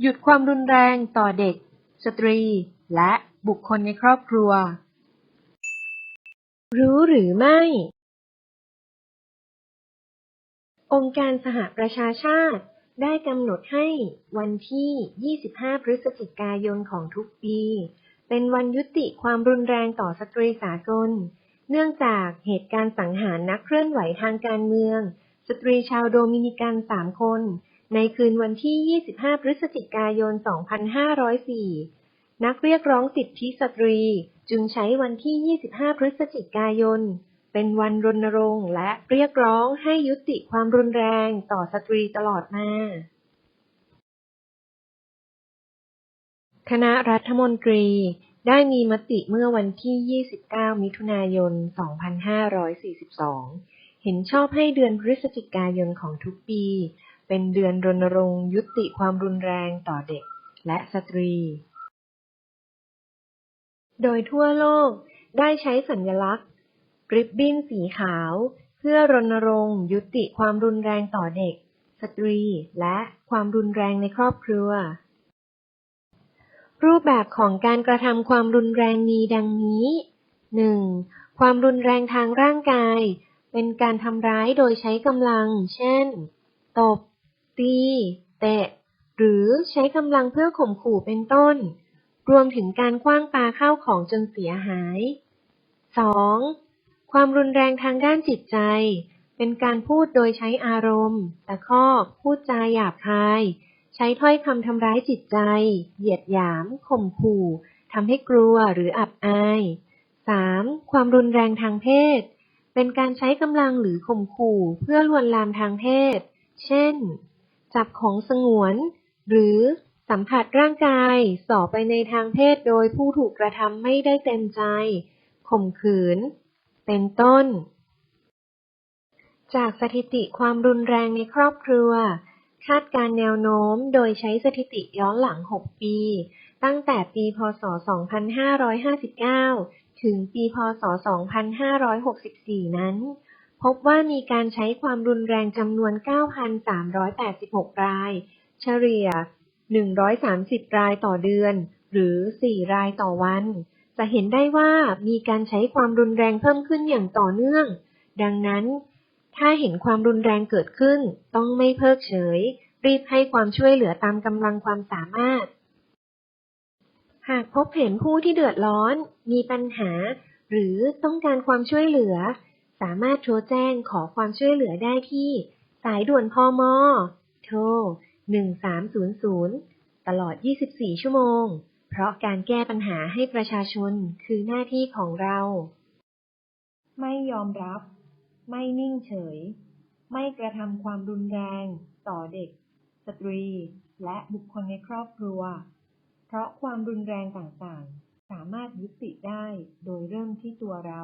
หยุดความรุนแรงต่อเด็ก สตรี และบุคคลในครอบครัว รู้หรือไม่ องค์การสหประชาชาติได้กำหนดให้วันที่ 25 พฤศจิกายนของทุกปี เป็นวันยุติความรุนแรงต่อสตรีสากล เนื่องจากเหตุการณ์สังหารนักเคลื่อนไหวทางการเมือง สตรีชาวโดมินิกันสามคน ในคืนวันที่ 25 พฤศจิกายน 2504 นักเรียกร้องสิทธิสตรีจึงใช้วันที่ 25 พฤศจิกายน เป็นวันรณรงค์และเรียกร้องให้ยุติความรุนแรงต่อสตรีตลอดมา คณะรัฐมนตรีได้มีมติเมื่อวันที่ 29 มิถุนายน 2542 เห็นชอบให้เดือนพฤศจิกายนของทุกปี เป็นเดือนรณรงค์ยุติความรุนแรงต่อเด็กและสตรี โดยทั่วโลกได้ใช้สัญลักษณ์ ริบบิ้นสีขาว เพื่อรณรงค์ยุติความรุนแรงต่อเด็ก สตรีและความรุนแรงในครอบครัว รูปแบบของการกระทำความรุนแรงมีดังนี้ 1. ความรุนแรงทางร่างกาย เป็นการทำร้ายโดยใช้กำลัง เช่น ตบ ตี เตะ หรือใช้กำลังเพื่อข่มขู่เป็นต้น รวมถึงการคว้างปาเข้าของจนเสียหาย 2. ความรุนแรงทางด้านจิตใจ เป็นการพูดโดยใช้อารมณ์ ตะคอกพูดจาหยาบคาย ใช้ถ้อยคำทำร้ายจิตใจ เหยียดหยาม ข่มขู่ทำให้กลัวหรืออับอาย 3. ความรุนแรงทางเพศ เป็นการใช้กำลังหรือข่มขู่เพื่อลวนลามทางเพศ เช่น จับของสงวน หรือสัมผัสร่างกายส่อไปในทางเพศโดยผู้ถูกกระทำไม่ได้เต็มใจ ข่มขืน เป็นต้น จากสถิติความรุนแรงในครอบครัว คาดการณ์แนวโน้มโดยใช้สถิติย้อนหลัง 6 ปี ตั้งแต่ปีพ.ศ.2559 ถึงปีพ.ศ.2564 นั้น พบว่ามีการใช้ความรุนแรงจำนวน 9,386 ราย เฉลี่ย 130 รายต่อเดือน หรือ 4 รายต่อวัน จะเห็นได้ว่ามีการใช้ความรุนแรงเพิ่มขึ้นอย่างต่อเนื่อง ดังนั้น ถ้าเห็นความรุนแรงเกิดขึ้น ต้องไม่เพิกเฉย รีบให้ความช่วยเหลือตามกำลังความสามารถ หากพบเห็นผู้ที่เดือดร้อน มีปัญหา หรือต้องการความช่วยเหลือ สามารถโทรแจ้งขอความช่วยเหลือได้ที่ สายด่วนพมโทร 1300 ตลอด 24 ชั่วโมง เพราะการแก้ปัญหาให้ประชาชนคือหน้าที่ของเรา ไม่ยอมรับ ไม่นิ่งเฉย ไม่กระทำความรุนแรง ต่อเด็ก สตรี และบุคคลในครอบครัว เพราะความรุนแรงต่างๆ สามารถยุติได้โดยเริ่มที่ตัวเรา